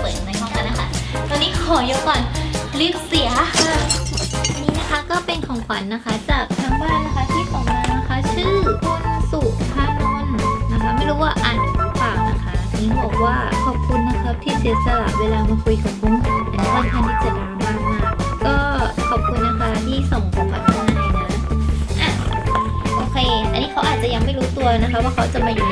เป็นอะไรเดี๋ยวเราไปเปิดในห้องกันนะคะ ตอนนี้ขอยกก่อนรีบเสียค่ะนี่นะคะก็เป็นของขวัญนะคะ จากทางบ้านนะคะที่ส่งมานะคะ ชื่อคุณสุภานนท์นะคะ ไม่รู้ว่าอ่านถูกหรือเปล่านะคะนิ้งบอกว่าขอบคุณนะครับที่เสียสละเวลามาคุยกับบุ้งอันนี้ค่อนข้างที่จะดราม่ามากก็ขอบคุณนะคะที่ส่งของขวัญมาให้นะอะโอเค อันนี้เขาอาจจะยังไม่รู้ตัวนะคะ ว่าเขาจะมาอยู่ใน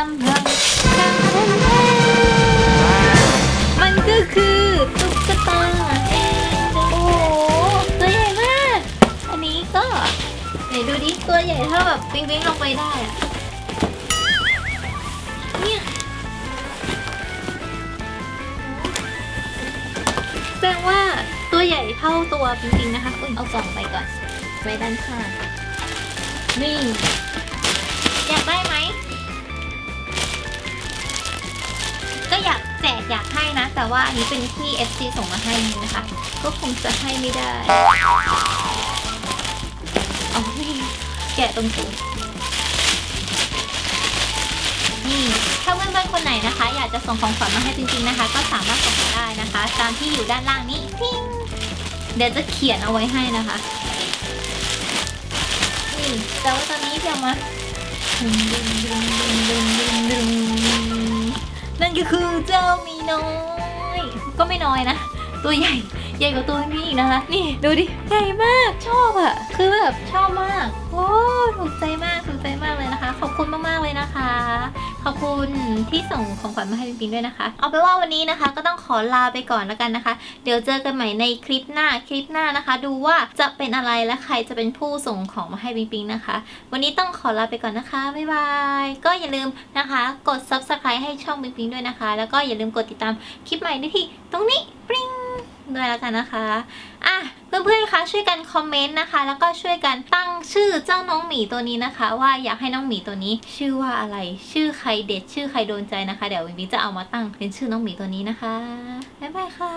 าฮัมฮัมฮัมฮัมฮัมมันก็คือตุ๊กตาเองโอ้โหตัวใหญ่มาก อันนี้ก็ไหนดูดิตัวใหญ่เท่าแบบปิ๊งปิ๊งลงไปได้อะเนี่ยแสดงว่าตัวใหญ่เท่าตัวปิ๊งปิ๊งนะคะอุ้ยเอากล่องไปก่อนไว้ด้านข้างนี่อยากได้ แจกอยากให้นะ แต่ว่าอันนี้เป็นที่ FC ส่งมาให้นะคะ ก็คงจะให้ไม่ได้เอานี่แกะตรงสูงนี่ถ้าเพื่อนๆคนไหนนะคะ อยากจะส่งของขวัญมาให้จริงๆนะคะ ก็สามารถส่งมาได้นะคะ ตามที่อยู่ด้านล่างนี้ทิ้งเดี๋ยวจะเขียนเอาไว้ให้นะคะนี่แต่ว่าตอนนี้เดี๋ยวมานั่น ก็คือเจ้ามีน้อย ก็ไม่น้อยนะ ตัวใหญ่ใหญ่กว่าตัวนี้อีกนะคะ นี่ดูดิใหญ่มากชอบอะคือแบบชอบมาก โอ้ถูกใจมาก ขอบคุณที่ส่งของขวัญมาให้ปิงปิงด้วยนะคะ เอาไปนว่าวันนี้นะคะ ก็ต้องขอลาไปก่อนแล้วกันนะคะ เดี๋ยวเจอกันใหม่ในคลิปหน้าคลิปหน้านะคะ ดูว่าจะเป็นอะไรและใครจะเป็นผู้ส่งของมาให้ปิงปิงนะคะ วันนี้ต้องขอลาไปก่อนนะคะบ๊ายบายก็อย่าลืมนะคะ กด subscribe ให้ช่องปิงปิงด้วยนะคะ แล้วก็อย่าลืมกดติดตามคลิปใหม่ได้ที่ตรงนี้ปริง ด้วยแล้วกันนะคะอะเพื่อนๆคะช่วยกันคอมเมนต์นะคะ แล้วก็ช่วยกันตั้งชื่อเจ้าน้องหมีตัวนี้นะคะ ว่าอยากให้น้องหมีตัวนี้ ชื่อว่าอะไร ชื่อใครเด็ด ชื่อใครโดนใจนะคะ เดี๋ยววินวิจะเอามาตั้งเป็นชื่อน้องหมีตัวนี้นะคะบ๊ายบายค่ะ